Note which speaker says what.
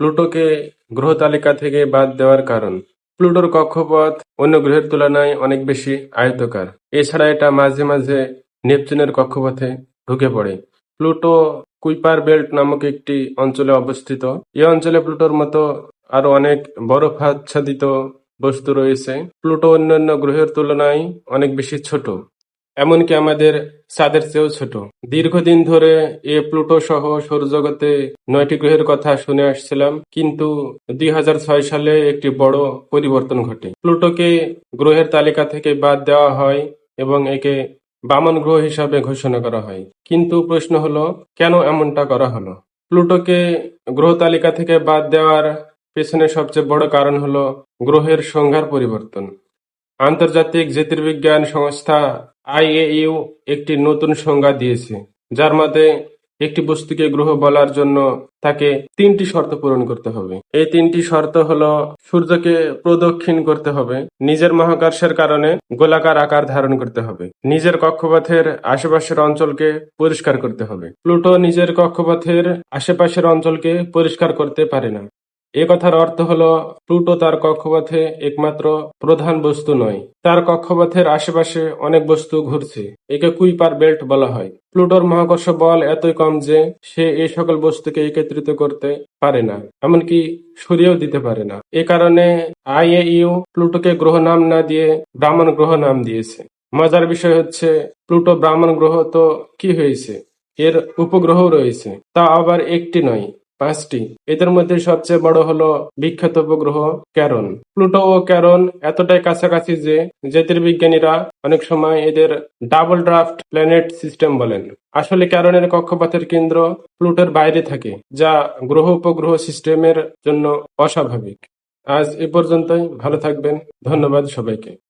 Speaker 1: প্লুটোকে গ্রহ তালিকা থেকে বাদ দেওয়ার কারণ। প্লুটোর কক্ষপথ অন্য গ্রহের তুলনায় অনেক বেশি আয়তকার। এছাড়া এটা মাঝে মাঝে নেপচুনের কক্ষপথে ঢুকে পড়ে। প্লুটো কুইপার বেল্ট নামক একটি অঞ্চলে অবস্থিত। এই অঞ্চলে প্লুটোর মতো আরও অনেক বরফাচ্ছাদিত বস্তু রয়েছে। প্লুটো অন্যান্য গ্রহের তুলনায় অনেক বেশি ছোট। এমনকি আমাদের চাঁদের চেয়েও ছোট। দীর্ঘদিন ধরে এ প্লুটো সহ সৌরজগতে নয়টি গ্রহের কথা শুনে আসছিলাম, কিন্তু দুই হাজার ছয় সালে একটি বড় পরিবর্তন ঘটে। প্লুটোকে গ্রহের তালিকা থেকে বাদ দেওয়া হয় এবং একে বামন গ্রহ হিসাবে ঘোষণা করা হয়। কিন্তু প্রশ্ন হলো, কেন এমনটা করা হলো? প্লুটোকে গ্রহ তালিকা থেকে বাদ দেওয়ার পেছনে সবচেয়ে বড় কারণ হলো গ্রহের সংজ্ঞার পরিবর্তন। আন্তর্জাতিক জ্যোতির্বিজ্ঞান সংস্থা আইএইউ একটি নতুন সংজ্ঞা দিয়েছে, যার মধ্যে একটি বস্তুকে গ্রহ বলার জন্য তাকে তিনটি শর্ত পূরণ করতে হবে। এই তিনটি শর্ত হলো সূর্যকে প্রদক্ষিণ করতে হবে, নিজের মহাকর্ষের কারণে গোলাকার আকার ধারণ করতে হবে, নিজের কক্ষপথের আশেপাশের অঞ্চলকে পরিষ্কার করতে হবে। প্লুটো নিজের কক্ষপথের আশেপাশের অঞ্চলকে পরিষ্কার করতে পারে না। এ কথার অর্থ হলো, প্লুটো তার কক্ষপথে একমাত্র প্রধান বস্তু নয়। তার কক্ষপথের আশেপাশে অনেক বস্তু ঘুরছে। একে কুইপার বেল্ট বলা হয়। প্লুটোর মহাকর্ষ বল এতই কম যে সে এই সকল বস্তুকে একত্রিত করতে পারে না, এমনকি সরিয়েও দিতে পারে না। এ কারণে আইএইউ প্লুটোকে গ্রহ নাম না দিয়ে ব্রাহ্মণ গ্রহ নাম দিয়েছে। মজার বিষয় হচ্ছে, প্লুটো ব্রাহ্মণ গ্রহ তো কি হয়েছে? এর উপগ্রহ রয়েছে। তা আবার একটি নয়। পাঁচটি। এদের মধ্যে সবচেয়ে বড় হলো বিখ্যাত উপগ্রহ ক্যারন। প্লুটো ও ক্যারন এতটাই কাছাকাছি যে জ্যোতির্বিজ্ঞানীরা অনেক সময় এদের ডাবল ড্রাফট প্ল্যানেট সিস্টেম বলেন। আসলে ক্যারনের কক্ষপথের কেন্দ্র প্লুটোর বাইরে থাকে, যা গ্রহ উপগ্রহ সিস্টেমের জন্য অস্বাভাবিক। আজ এ পর্যন্তই, ভালো থাকবেন, ধন্যবাদ সবাইকে।